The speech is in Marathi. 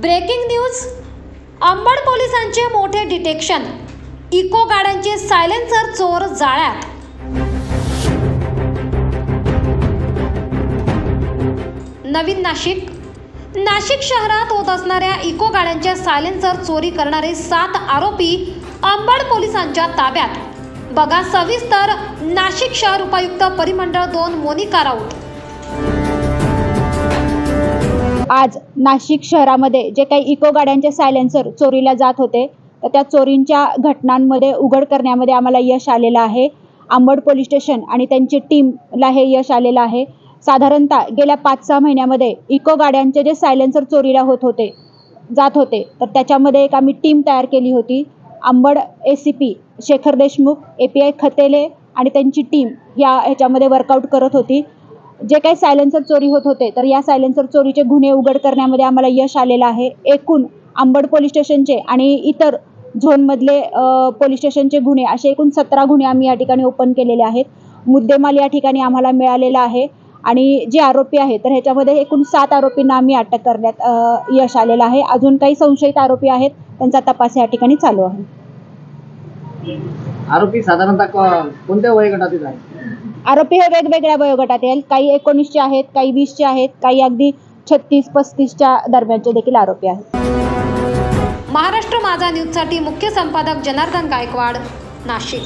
Breaking news. अंबड पोलिसांचे मोठे डिटेक्शन. इको गाड्यांचे सायलेन्सर चोर जाळ्यात. नवीन नाशिक. नाशिक शहरात होत असणाऱ्या इको गाड्यांच्या सायलेन्सर चोरी करणारे सात आरोपी अंबड पोलिसांच्या ताब्यात. बघा सविस्तर नाशिक शहर उपायुक्त परिमंडळ दोन मोनिका राऊत. आज नाशिक शहरामध्ये जे काही इको गाड्यांचे सायलेन्सर चोरीला जात होते तर त्या चोरींच्या घटनांमध्ये उघड करण्यामध्ये आम्हाला यश आलेलं आहे. आंबड पोलीस स्टेशन आणि त्यांची टीमला हे यश आलेलं आहे. साधारणतः गेल्या पाच सहा महिन्यामध्ये इको गाड्यांचे जे सायलेन्सर चोरीला होत होते जात होते तर त्याच्यामध्ये एक आम्ही टीम तयार केली होती. Ambad A C P Shekhar Deshmukh A P I Khatele आणि त्यांची टीम या ह्याच्यामध्ये वर्कआउट करत होती. जे काही सायलेन्सर चोरी होत होते तर या सायलेन्सर चोरीचे गुन्हे उघड करण्यामध्ये आम्हाला यश आलेलं आहे. एकूण आंबड पोलीस स्टेशनचे आणि इतर झोनमधले पोलीस स्टेशनचे गुन्हे असे एकूण सतरा गुन्हे आम्ही या ठिकाणी ओपन केलेले आहेत. मुद्देमाल या ठिकाणी आम्हाला मिळालेला आहे. आणि जे आरोपी आहेत तर ह्याच्यामध्ये एकूण सात आरोपींना आम्ही अटक करण्यात यश आलेलं आहे. अजून काही संशयित आरोपी आहेत त्यांचा तपास या ठिकाणी चालू आहे. आरोपी साधारणतः क- कोणत्या वयोगटातील आहे आरोपी हे वेगवेगळ्या वयोगटात येईल. काही एकोणीसचे आहेत काही वीसचे आहेत काही अगदी छत्तीस पस्तीसच्या दरम्यानचे देखील आरोपी आहेत. महाराष्ट्र माझा न्यूजसाठी मुख्य संपादक जनार्दन गायकवाड नाशिक.